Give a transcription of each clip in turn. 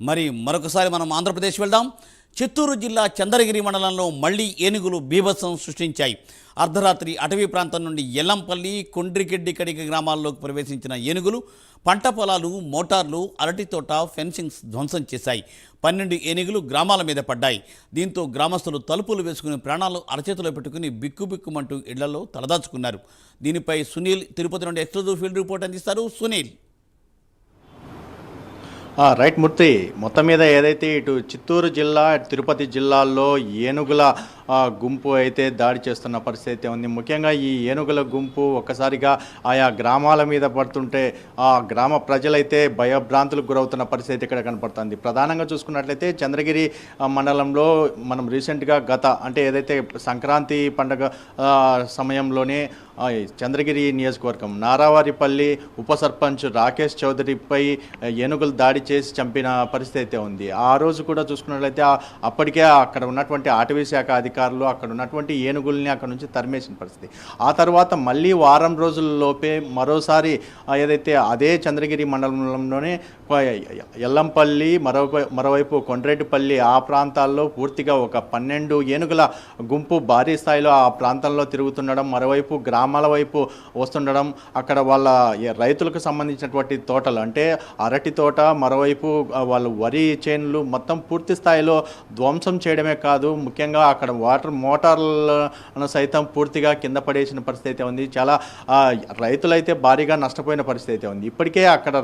మరి మరొకసారి మనం ఆంధ్రప్రదేశ్ వెళ్దాం. చిత్తూరు జిల్లా చంద్రగిరి మండలంలో మళ్ళీ ఏనుగులు బీభత్సం సృష్టించాయి. అర్ధరాత్రి అటవీ ప్రాంతం నుండి ఎల్లంపల్లి కొండ్రిగెడ్డి కడిక గ్రామాల్లోకి ప్రవేశించిన ఏనుగులు పంట పొలాలు మోటార్లు అరటి తోట ఫెన్సింగ్స్ ధ్వంసం చేశాయి. పన్నెండు ఏనుగులు గ్రామాల మీద పడ్డాయి. దీంతో గ్రామస్తులు తలుపులు వేసుకుని ప్రాణాలు అరచేతిలో పెట్టుకుని బిక్కుబిక్కుమంటూ ఇళ్ళలో తలదాచుకున్నారు. దీనిపై సునీల్ తిరుపతి నుండి ఎక్స్క్లూజివ్ ఫీల్డ్ రిపోర్ట్ అందిస్తారు. సునీల్. రైట్ మూర్తి మొత్తం మీద ఏదైతే ఇటు చిత్తూరు జిల్లా తిరుపతి జిల్లాల్లో ఏనుగుల గుంపు అయితే దాడి చేస్తున్న పరిస్థితి ఉంది. ముఖ్యంగా ఈ ఏనుగుల గుంపు ఒక్కసారిగా ఆయా గ్రామాల మీద పడుతుంటే ఆ గ్రామ ప్రజలైతే భయభ్రాంతులకు గురవుతున్న పరిస్థితి ఇక్కడ కనపడుతుంది. ప్రధానంగా చూసుకున్నట్లయితే చంద్రగిరి మండలంలో మనం రీసెంట్గా గత అంటే ఏదైతే సంక్రాంతి పండగ సమయంలోనే చంద్రగిరి నియోజకవర్గం నారావారిపల్లి ఉప సర్పంచ్ రాకేష్ చౌదరిపై ఏనుగులు దాడి చేసి చంపిన పరిస్థితి అయితే ఉంది. ఆ రోజు కూడా చూసుకున్నట్లయితే అప్పటికే అక్కడ ఉన్నటువంటి అటవీ శాఖ అధికారులు అక్కడ ఉన్నటువంటి ఏనుగుల్ని అక్కడ నుంచి తరిమేసిన పరిస్థితి. ఆ తర్వాత మళ్ళీ వారం రోజుల్లోపే మరోసారి ఏదైతే అదే చంద్రగిరి మండలంలోనే ఎల్లంపల్లి మరోవై మరోవైపు కొండ్రెడ్డిపల్లి ఆ ప్రాంతాల్లో పూర్తిగా ఒక పన్నెండు ఏనుగుల గుంపు భారీ స్థాయిలో ఆ ప్రాంతంలో తిరుగుతుండడం మరోవైపు గ్రామాల వైపు వస్తుండడం అక్కడ వాళ్ళ రైతులకు సంబంధించినటువంటి తోటలు అంటే అరటి తోట మరోవైపు వాళ్ళు వాళ్ళ వరి చేనులు మొత్తం పూర్తి స్థాయిలో ధ్వంసం చేయడమే కాదు ముఖ్యంగా అక్కడ వాటర్ మోటార్లను సైతం పూర్తిగా కింద పడేసిన పరిస్థితి అయితే ఉంది. చాలా రైతులైతే భారీగా నష్టపోయిన పరిస్థితి అయితే ఉంది. ఇప్పటికే అక్కడ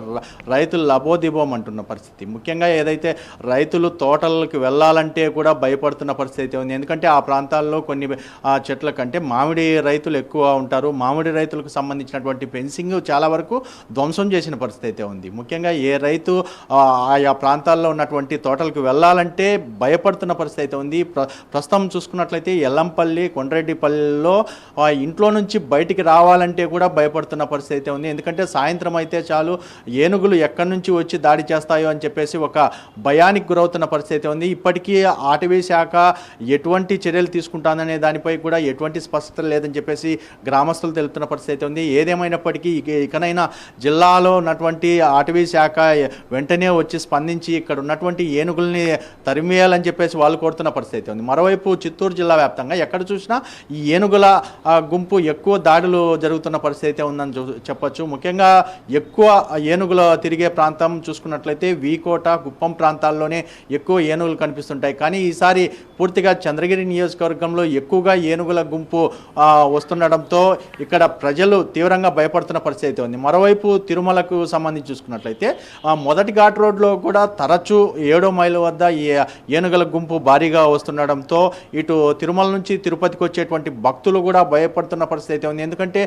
రైతులు లబోదిబోం అంటున్న పరిస్థితి. ముఖ్యంగా ఏదైతే రైతులు తోటలకు వెళ్ళాలంటే కూడా భయపడుతున్న పరిస్థితి అయితే ఉంది. ఎందుకంటే ఆ ప్రాంతాల్లో కొన్ని ఆ, చెట్ల కంటే మామిడి రైతులు ఎక్కువ ఉంటారు. మామిడి రైతులకు సంబంధించినటువంటి ఫెన్సింగ్ చాలా వరకు ధ్వంసం చేసిన పరిస్థితి అయితే ఉంది. ముఖ్యంగా ఏ రైతు ఆయా ప్రాంతాల్లో ఉన్నటువంటి తోటలకు వెళ్ళాలంటే భయపడుతున్న పరిస్థితి అయితే ఉంది. ప్ర ప్రస్తుతం చూసుకున్నట్లయితే ఎల్లంపల్లి కొండ్రెడ్డిపల్లిలో ఇంట్లో నుంచి బయటికి రావాలంటే కూడా భయపడుతున్న పరిస్థితి అయితే ఉంది. ఎందుకంటే సాయంత్రం అయితే చాలు. ఏనుగులు ఎక్కడి నుంచి వచ్చి దాడి చేస్తాయో అని చెప్పేసి ఒక భయానికి గురవుతున్న పరిస్థితి ఉంది. ఇప్పటికీ అటవీ శాఖ ఎటువంటి చర్యలు తీసుకుంటాననే దానిపై కూడా ఎటువంటి స్పష్టత లేదని చెప్పేసి గ్రామస్తులు తెలుపుతున్న పరిస్థితి ఉంది. ఏదేమైనప్పటికీ ఇకనైనా జిల్లాలో ఉన్నటువంటి అటవీ శాఖ వెంటనే వచ్చి స్పందించి ఇక్కడ ఉన్నటువంటి ఏనుగుల్ని తరిమేయాలని చెప్పేసి వాళ్ళు కోరుతున్న పరిస్థితి ఉంది. మరోవైపు చిత్తూరు జిల్లా వ్యాప్తంగా ఎక్కడ చూసినా ఈ ఏనుగుల గుంపు ఎక్కువ దాడులు జరుగుతున్న పరిస్థితి ఉందని చూ- చెప్పొచ్చు. ముఖ్యంగా ఎక్కువ ఏనుగులు తిరిగే ప్రాంతం చూసుకున్నట్లయితే వీకోట కుప్పం ప్రాంతాల్లోనే ఎక్కువ ఏనుగులు కనిపిస్తుంటాయి. కానీ ఈసారి పూర్తిగా చంద్రగిరి నియోజకవర్గంలో ఎక్కువగా ఏనుగుల గుంపు వస్తుండడంతో ఇక్కడ ప్రజలు తీవ్రంగా భయపడుతున్న పరిస్థితి అయితే ఉంది. మరోవైపు తిరుమలకు సంబంధించి చూసుకున్నట్లయితే ఆ, మొదటి ఘాట్ రోడ్లో కూడా తరచూ ఏడో మైలు వద్ద ఈ ఏనుగుల గుంపు భారీగా వస్తుండడంతో ఇటు తిరుమల నుంచి తిరుపతికి వచ్చేటువంటి భక్తులు కూడా భయపడుతున్న పరిస్థితి అయితే ఉంది. ఎందుకంటే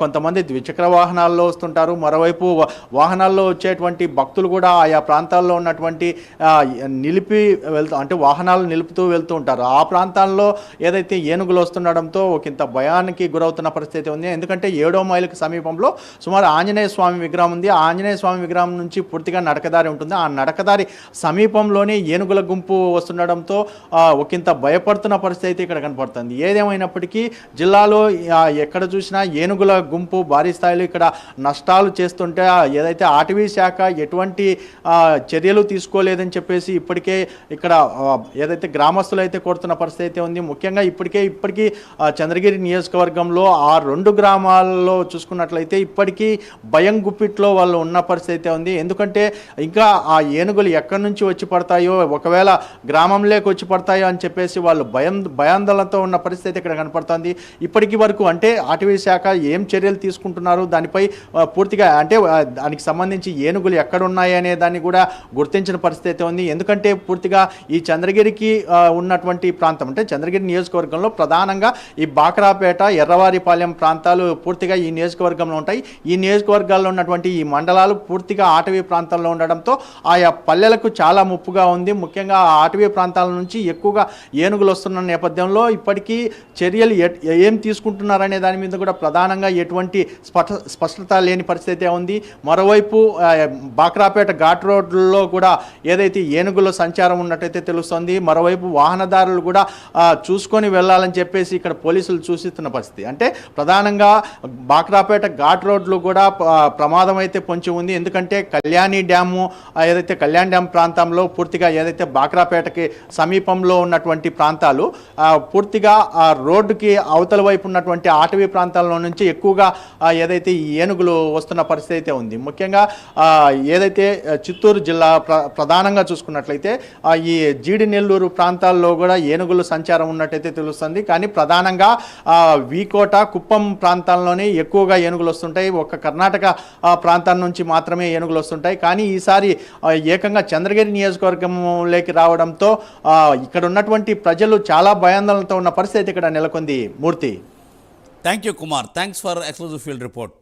కొంతమంది ద్విచక్ర వాహనాల్లో వస్తుంటారు. మరోవైపు వాహనాల్లో వచ్చేటువంటి భక్తులు భక్తులు కూడా ఆయా ప్రాంతాల్లో ఉన్నటువంటి నిలిపి వెళ్తూ అంటే వాహనాలు నిలుపుతూ వెళ్తూ ఉంటారు. ఆ ప్రాంతాల్లో ఏదైతే ఏనుగులు వస్తుండడంతో ఒకంత భయానికి గురవుతున్న పరిస్థితి ఉంది. ఎందుకంటే ఏడో మైలుకి సమీపంలో సుమారు ఆంజనేయ స్వామి విగ్రహం ఉంది. ఆ ఆంజనేయ స్వామి విగ్రహం నుంచి పూర్తిగా నడకదారి ఉంటుంది. ఆ నడకదారి సమీపంలోనే ఏనుగుల గుంపు వస్తుండడంతో ఆ, ఒకంత భయపడుతున్న పరిస్థితి ఇక్కడ కనపడుతుంది. ఏదేమైనప్పటికీ జిల్లాలో ఎక్కడ చూసినా ఏనుగుల గుంపు భారీ స్థాయిలో ఇక్కడ నష్టాలు చేస్తుంటే ఏదైతే అటవీ శాఖ ఎటువంటి ఎటువంటి చర్యలు తీసుకోలేదని చెప్పేసి ఇప్పటికే ఇక్కడ ఏదైతే గ్రామస్తులు అయితే కోరుతున్న పరిస్థితి అయితే ఉంది. ముఖ్యంగా ఇప్పటికే ఇప్పటికీ చంద్రగిరి నియోజకవర్గంలో ఆ రెండు గ్రామాల్లో చూసుకున్నట్లయితే ఇప్పటికీ భయం గుప్పిట్లో వాళ్ళు ఉన్న పరిస్థితి అయితే ఉంది. ఎందుకంటే ఇంకా ఆ ఏనుగులు ఎక్కడి నుంచి వచ్చి పడతాయో ఒకవేళ గ్రామంలోకి వచ్చి పడతాయో అని చెప్పేసి వాళ్ళు భయం భయాందోళనతో ఉన్న పరిస్థితి ఇక్కడ కనపడుతుంది. ఇప్పటికి వరకు అంటే అటవీ శాఖ ఏం చర్యలు తీసుకుంటున్నారు? దానిపై పూర్తిగా అంటే దానికి సంబంధించి ఏనుగులు ఎక్కడ ఉన్నాయనే దాన్ని కూడా గుర్తించిన పరిస్థితి అయితే ఉంది. ఎందుకంటే పూర్తిగా ఈ చంద్రగిరికి ఉన్నటువంటి ప్రాంతం అంటే చంద్రగిరి నియోజకవర్గంలో ప్రధానంగా ఈ బాకరాపేట ఎర్రవారిపాలెం ప్రాంతాలు పూర్తిగా ఈ నియోజకవర్గంలో ఉంటాయి. ఈ నియోజకవర్గాల్లో ఉన్నటువంటి ఈ మండలాలు పూర్తిగా అటవీ ప్రాంతంలో ఉండడంతో ఆయా పల్లెలకు చాలా ముప్పుగా ఉంది. ముఖ్యంగా ఆ అటవీ ప్రాంతాల నుంచి ఎక్కువగా ఏనుగులు వస్తున్న నేపథ్యంలో ఇప్పటికీ చర్యలు ఏం తీసుకుంటున్నారనే దాని మీద కూడా ప్రధానంగా ఎటువంటి స్పష్ట స్పష్టత లేని పరిస్థితి ఉంది. మరోవైపు బాక్రా బాక్రాపేట ఘాట్ రోడ్లలో కూడా ఏదైతే ఏనుగుల సంచారం ఉన్నట్టయితే తెలుస్తోంది మరోవైపు వాహనదారులు కూడా చూసుకొని వెళ్ళాలని చెప్పేసి ఇక్కడ పోలీసులు చూసిస్తున్న పరిస్థితి. అంటే ప్రధానంగా బాక్రాపేట ఘాట్ రోడ్లు కూడా ప్రమాదం అయితే పొంచి ఉంది. ఎందుకంటే కళ్యాణి డ్యాము ఏదైతే కళ్యాణ్ డ్యామ్ ప్రాంతంలో పూర్తిగా ఏదైతే బాక్రాపేటకి సమీపంలో ఉన్నటువంటి ప్రాంతాలు పూర్తిగా ఆ రోడ్డుకి అవతల వైపు ఉన్నటువంటి అటవీ ప్రాంతాల్లో నుంచి ఎక్కువగా ఏదైతే ఈ ఏనుగులు వస్తున్న పరిస్థితి అయితే ఉంది. ముఖ్యంగా ఏదైతే ఆ, చిత్తూరు జిల్లా ప్ర ప్రధానంగా చూసుకున్నట్లయితే ఈ జీడి నెల్లూరు ప్రాంతాల్లో కూడా ఏనుగులు సంచారం ఉన్నట్టయితే తెలుస్తుంది. కానీ ప్రధానంగా వీకోట కుప్పం ప్రాంతాల్లోనే ఎక్కువగా ఏనుగులు వస్తుంటాయి. ఒక కర్ణాటక ఆ, ప్రాంతం నుంచి మాత్రమే ఏనుగులు వస్తుంటాయి. కానీ ఈసారి ఏకంగా చంద్రగిరి నియోజకవర్గంలోకి రావడంతో ఇక్కడ ఉన్నటువంటి ప్రజలు చాలా భయాందోళనతో ఉన్న పరిస్థితి ఇక్కడ నెలకొంది. Murthy. Thank you Kumar thanks for exclusive field report